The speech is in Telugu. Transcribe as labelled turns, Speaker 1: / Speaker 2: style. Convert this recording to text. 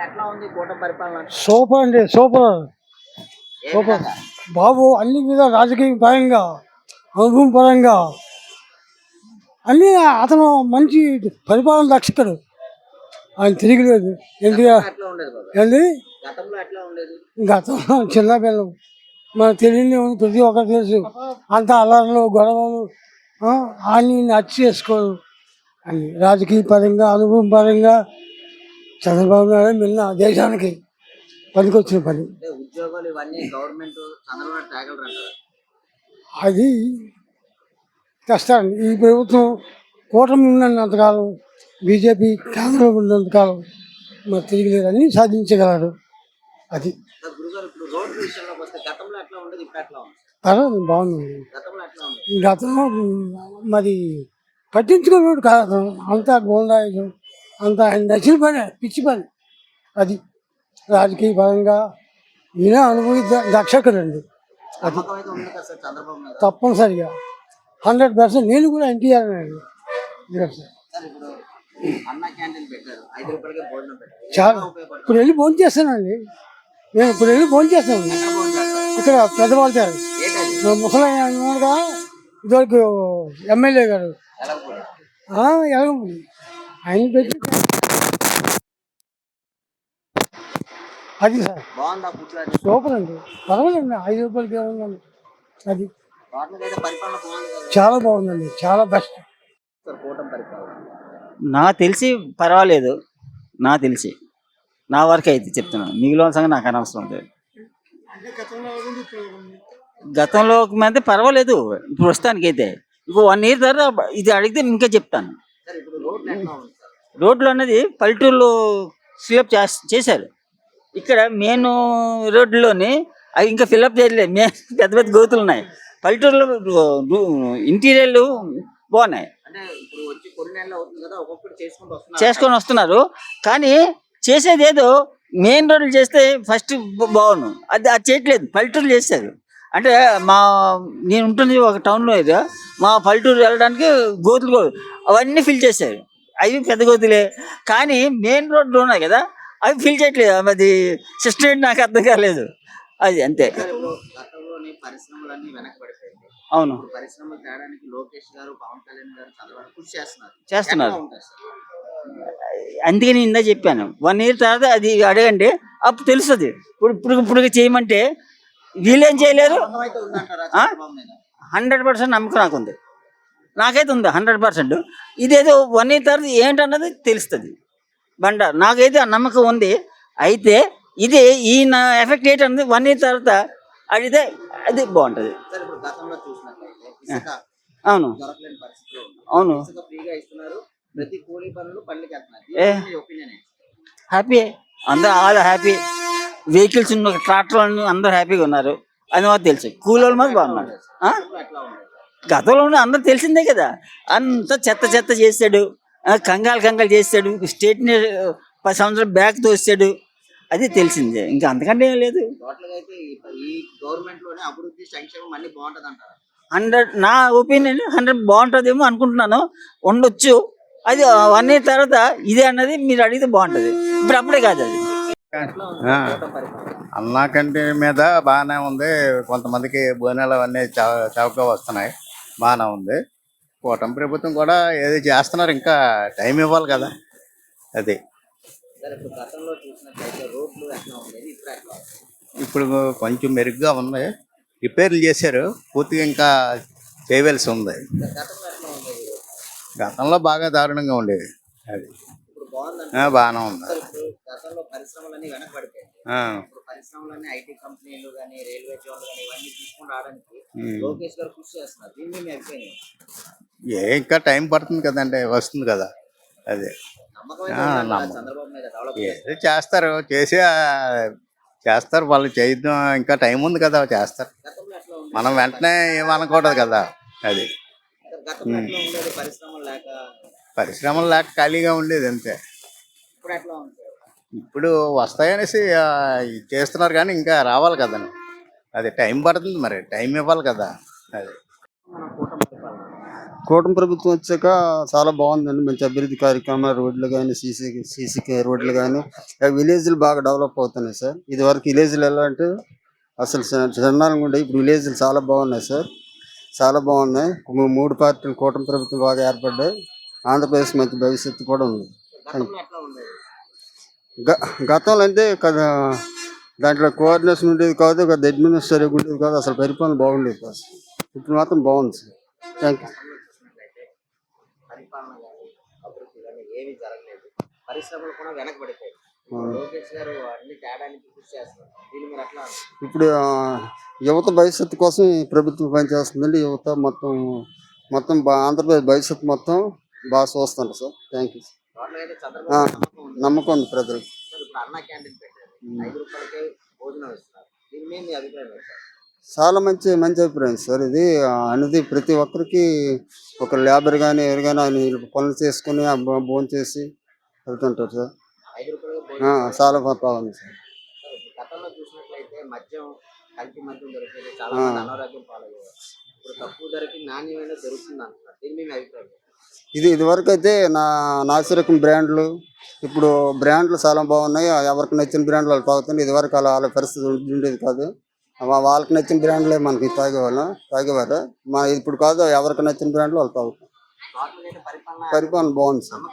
Speaker 1: ఎట్లా ఉంది కూటమి పరిపాలన?
Speaker 2: సూపర్ అండి సూపర్. సూపర్? బాబు అన్ని మీద రాజకీయ పరంగా అనుభవం పరంగా అన్ని అతను మంచి పరిపాలన దక్షకుడు ఆయన తిరిగిలేదు ఎన్టీఆర్ ఏంది
Speaker 1: గతంలో
Speaker 2: చిన్న పిల్లలు. మనకు తెలియని ప్రతి ఒక్కరు తెలుసు. అంత అల్లర్లు గొడవలు ఆ, అన్ని నచ్చి చేసుకోరు అని రాజకీయ పరంగా అనుభవం పరంగా చంద్రబాబు నాయుడు మిన్న దేశానికి పనికొచ్చిన పని.
Speaker 1: ఉద్యోగాలు ఇవన్నీ గవర్నమెంట్ చంద్రబాబు
Speaker 2: అది కష్టాన్ని. ఈ ప్రభుత్వం కూటమి ఉన్నంతకాలం బీజేపీ కేంద్రంలో ఉన్నంతకాలం మరి తిరిగి అన్నీ సాధించగలరు. అది. పర్వాలేదు బాగుంది.
Speaker 1: గతంలో
Speaker 2: మరి పట్టించుకున్నాడు కాదు. అంతా గోండాయుధం అంత ఆయన నచ్చిన పని పిచ్చి పని. అది రాజకీయ పరంగా ఈయన అనుభవి దక్షకుడండి అది తప్పనిసరిగా. హండ్రెడ్ పర్సెంట్ నేను కూడా ఎన్టీఆర్ చాలా ఇప్పుడు వెళ్ళి ఫోన్ చేస్తానండి. నేను ఇప్పుడు వెళ్ళి ఫోన్ చేస్తాను ఇక్కడ పెద్దవాళ్ళ గారు
Speaker 1: ముసలాయన
Speaker 2: ముసలైన ఇదివరకు ఎమ్మెల్యే గారు.
Speaker 1: ఎలా
Speaker 2: ఆయన పెట్టి అది సార్. సూపర్ అండి. పర్వాలేదండి ఐదు రూపాయలకి ఏముందండి అది చాలా బాగుందండి చాలా బెస్ట్.
Speaker 1: సార్ కూటమి పరిపాలన.
Speaker 3: నాకు తెలిసి పర్వాలేదు నాకు తెలిసి. నా వరకు అయితే చెప్తున్నాను మిగిలిన సంగతి నాకు అనవసరం లేదు. గతంలో అయితే పర్వాలేదు ఇప్పుడు ప్రస్తుతానికి అయితే ఇంకో వన్ ఇయర్ తర్వాత ఇది అడిగితే ఇంకా చెప్తాను.
Speaker 1: ఇప్పుడు రోడ్లు
Speaker 3: అన్నది పల్లెటూరులో స్వీప్ చేశారు. ఇక్కడ మెయిన్ రోడ్లోని అవి ఇంకా ఫిల్అప్ చేయలేదు మే పెద్ద పెద్ద గోతులు ఉన్నాయి. పల్లెటూరులో ఇంటీరియర్లు బాగున్నాయి. చేసుకొని వస్తున్నారు. కానీ చేసేది ఏదో మెయిన్ రోడ్లు చేస్తే ఫస్ట్ బాగుండు. అది అది చేయట్లేదు. పల్లెటూరు చేస్తారు అంటే మా నేను ఉంటుంది ఒక టౌన్లో ఏరియా మా పల్లెటూరు వెళ్ళడానికి గోతులు అవన్నీ ఫిల్ చేశారు. అవి పెద్ద గోతులే కానీ మెయిన్ రోడ్లు ఉన్నాయి కదా అవి ఫిల్ చేయట్లేదు. అది సిస్టమ్ నాకు అర్థం కాలేదు. అది అంతే. అవును.
Speaker 1: చేస్తున్నారు.
Speaker 3: అందుకే నేను ఇందా చెప్పాను. వన్ ఇయర్ తర్వాత అది అడగండి అప్పుడు తెలుస్తుంది. ఇప్పుడు ఇప్పుడు ఇప్పుడు చేయమంటే వీళ్ళేం చేయలేరు? హండ్రెడ్ పర్సెంట్ నమ్మకం నాకు ఉంది నాకైతే ఉంది హండ్రెడ్ పర్సెంట్ ఇదేదో వన్ ఇయర్ తర్వాత ఏంటన్నది తెలుస్తుంది. బండ నాకైతే ఆ నమ్మకం ఉంది. అయితే ఇది ఈయన ఎఫెక్ట్ ఏంటన్నది వన్ ఇయర్ తర్వాత అడిగితే అది బాగుంటుంది. అవును. అవును. హ్యాపీ? అందరూ ఆల్ హ్యాపీ. వెహికల్స్ ఉన్న ట్రాక్టర్ అందరూ హ్యాపీగా ఉన్నారు. అది మాకు తెలుసు. కూలోళ్ళు మాకు బాగున్నారు. ఆ?
Speaker 1: ఇప్పుడు ఎట్లా ఉంది
Speaker 3: గతంలో ఉన్న అందరూ తెలిసిందే కదా. అంత చెత్త చెత్త చేశాడు కంగాలు కంగాలు చేశాడు స్టేట్ని పది సంవత్సరాలు బ్యాక్ తోసాడు అది తెలిసిందే. ఇంకా అంతకంటే ఏం లేదు. హండ్రెడ్ నా ఒపీనియన్ హండ్రెడ్ బాగుంటుందేమో అనుకుంటున్నాను. ఉండొచ్చు. అది వన్ ఇయర్ తర్వాత ఇదే అన్నది మీరు అడిగితే బాగుంటుంది. ఇప్పుడు అప్పుడే కాదు అది.
Speaker 4: అన్నా కంటే మీద బాగానే ఉంది. కొంతమందికి బోనాలు అవన్నీ చౌ- చౌకగా వస్తున్నాయి. బాగానే ఉంది. కూటమి ప్రభుత్వం కూడా ఏది చేస్తున్నారు ఇంకా టైం ఇవ్వాలి కదా. అది.
Speaker 1: ఇప్పుడు
Speaker 4: కొంచెం మెరుగ్గా ఉంది. రిపేర్లు చేశారు పూర్తిగా ఇంకా చేయవలసి ఉంది.
Speaker 1: గతంలో
Speaker 4: బాగా దారుణంగా ఉండేది అది. బాగానే ఉంది.
Speaker 1: పరిశ్రమలన్నీ
Speaker 4: ఏ ఇంకా టైం పడుతుంది కదండి వస్తుంది కదా. అదే. ఏదో చేస్తారు చేసి చేస్తారు వాళ్ళు చేద్దాం ఇంకా టైం ఉంది కదా చేస్తారు. మనం వెంటనే ఏమనకూడదు కదా అది.
Speaker 1: పరిశ్రమలు లేక
Speaker 4: ఖాళీగా ఉండేది అంతే.
Speaker 1: ఇప్పుడు
Speaker 4: వస్తాయనేసి చేస్తున్నారు కానీ ఇంకా రావాలి కదండి అది టైం పడుతుంది మరి టైం ఇవ్వాలి కదా. అది.
Speaker 1: కూటమి
Speaker 5: ప్రభుత్వం వచ్చాక చాలా బాగుందండి. మంచి అభివృద్ధి కార్యక్రమాలు రోడ్లు కానీ సీసీ సీసీ రోడ్లు కానీ విలేజ్లు బాగా డెవలప్ అవుతున్నాయి సార్. ఇది వరకు విలేజ్లు ఎలా అంటే అసలు చండాలంగా ఉండే ఇప్పుడు విలేజ్లు చాలా బాగున్నాయి సార్. చాలా బాగున్నాయి. మూడు పార్టీలు కూటమి ప్రభుత్వం బాగా ఏర్పడ్డాయి. ఆంధ్రప్రదేశ్ మంచి భవిష్యత్తు కూడా ఉంది.
Speaker 1: గతంలో
Speaker 5: అంటే కదా దాంట్లో కోఆర్డినేషన్ ఉండేది కాదు కదా అడ్మినిస్ట్రేటివ్ ఉండేది కాదు అసలు పరిపాలన బాగుండేది కాదు. ఇప్పుడు మాత్రం బాగుంది సార్. థ్యాంక్ యూ
Speaker 1: పరిశ్రమలు కూడా వెనకబడిపోయాయి.
Speaker 5: ఇప్పుడు యువత భవిష్యత్తు కోసం ప్రభుత్వం పనిచేస్తుందండి. యువత మొత్తం మొత్తం ఆంధ్రప్రదేశ్ భవిష్యత్తు మొత్తం బాగా చూస్తున్నారు సార్. థ్యాంక్ యూ
Speaker 1: నమ్మకం ఉంది
Speaker 5: ప్రజలకు.
Speaker 1: సార్ ఇప్పుడు అన్న క్యాంటీన్ పెట్టారు ఐదు రూపాయలకే భోజనం ఇస్తున్నారు. దీని మీద మీ అభిప్రాయం ఏంటి? సార్
Speaker 5: చాలా మంచి మంచి అభిప్రాయం సార్. ఇది అనేది ప్రతి ఒక్కరికి ఒక లేబర్ కానీ ఎవరు కానీ ఆయన పనులు చేసుకుని భోజనం చేసి వెళ్తుంటారు సార్.
Speaker 1: ఐదు రూపాయలకే
Speaker 5: ఆ,
Speaker 1: భోజనం
Speaker 5: చాలా బాగుంది సార్.
Speaker 1: సార్, ఇప్పుడు గతంలో చూసినట్లయితే మద్యం కల్తీ మద్యం దొరికేది చాలా మంది అనారోగ్యం పాలయ్యేవారు. ఇప్పుడు తక్కువ ధరకి నాణ్యమైన దొరుకుతుంది అంటున్నారు. దీని మీద మీ అభిప్రాయం ఏంటి?
Speaker 5: ఇది ఇదివరకు అయితే నా నాసిరకం బ్రాండ్లు ఇప్పుడు బ్రాండ్లు చాలా బాగున్నాయి. ఎవరికి నచ్చిన బ్రాండ్లు వాళ్ళు తాగుతుంది ఇదివరకు అలా వాళ్ళ పరిస్థితి ఉండేది కాదు. వాళ్ళకి నచ్చిన బ్రాండ్లే మనకి తాగేవాళ్ళం తాగేవారు. మా ఇప్పుడు కాదు ఎవరికి నచ్చిన బ్రాండ్లు వాళ్ళు తాగుతాం పరిపాలన బాగుంది సార్.